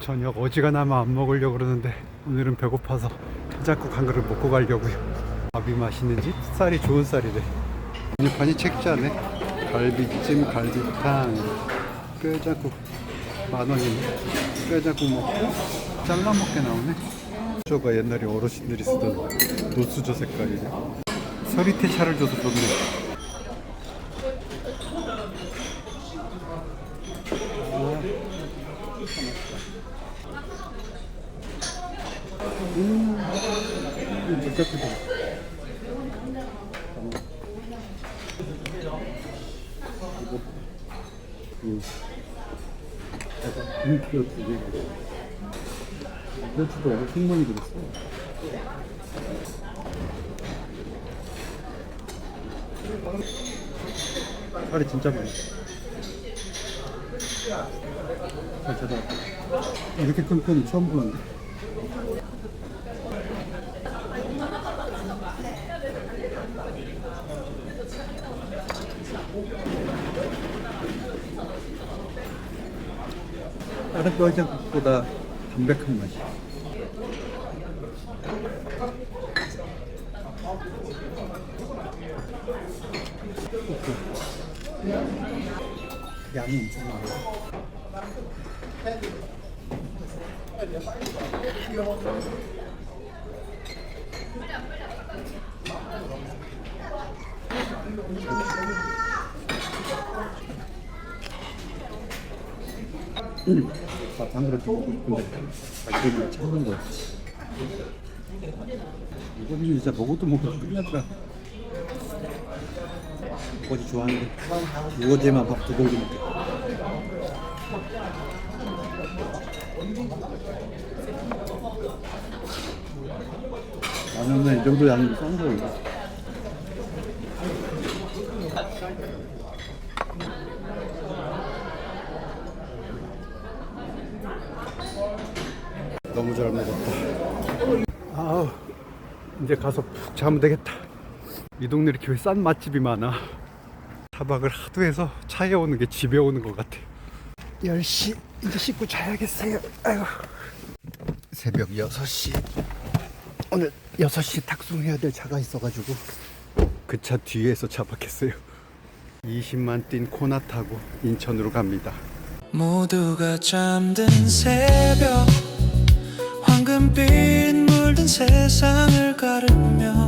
저녁 어지간하면 안 먹으려고 그러는데 오늘은 배고파서 해장국 한 그릇 먹고 가려고요. 밥이 맛있는 집, 쌀이 좋은 쌀이래. 메뉴판이 책자네. 갈비찜, 갈비탕, 뼈장국 만 원이네. 뼈장국 먹고 잘라 먹게 나오네. 저가 옛날에 어르신들이 쓰던 노수저 색깔이네. 서리태 차를 줘서 좋네. 음, 진짜 크다. 이거, 음, 약간 인기가 되게 멸치도 엄청 많이 들었어. 살이 진짜 많 아. 잘 찾아. 이렇게 큰 편은 처음 보는데. 다른 뼈장국보다 담백한 맛이. 양이 엄청 많아. 밥한 그릇 먹고 싶은데 가격이 찾는 거야. 이거는 진짜 먹어도 먹어도. 우 거지 좋아하는데 우거지만 밥두 공기 먹게. 라면은 이 정도 양이면 싼 거예요. 너무 잘 먹었다. 아우, 이제 가서 푹 자면 되겠다. 이 동네 이렇게 왜 싼 맛집이 많아. 타박을 하도 해서 차에 오는 게 집에 오는 것 같아. 10시, 이제 씻고 자야겠어요. 아이고. 새벽 6시. 오늘 6시 탁송해야 될 차가 있어가지고 그 차 뒤에서 차박했어요. 20만 뛴 코나 타고 인천으로 갑니다. 모두가 잠든 새벽 황금빛 물든 세상을 가르며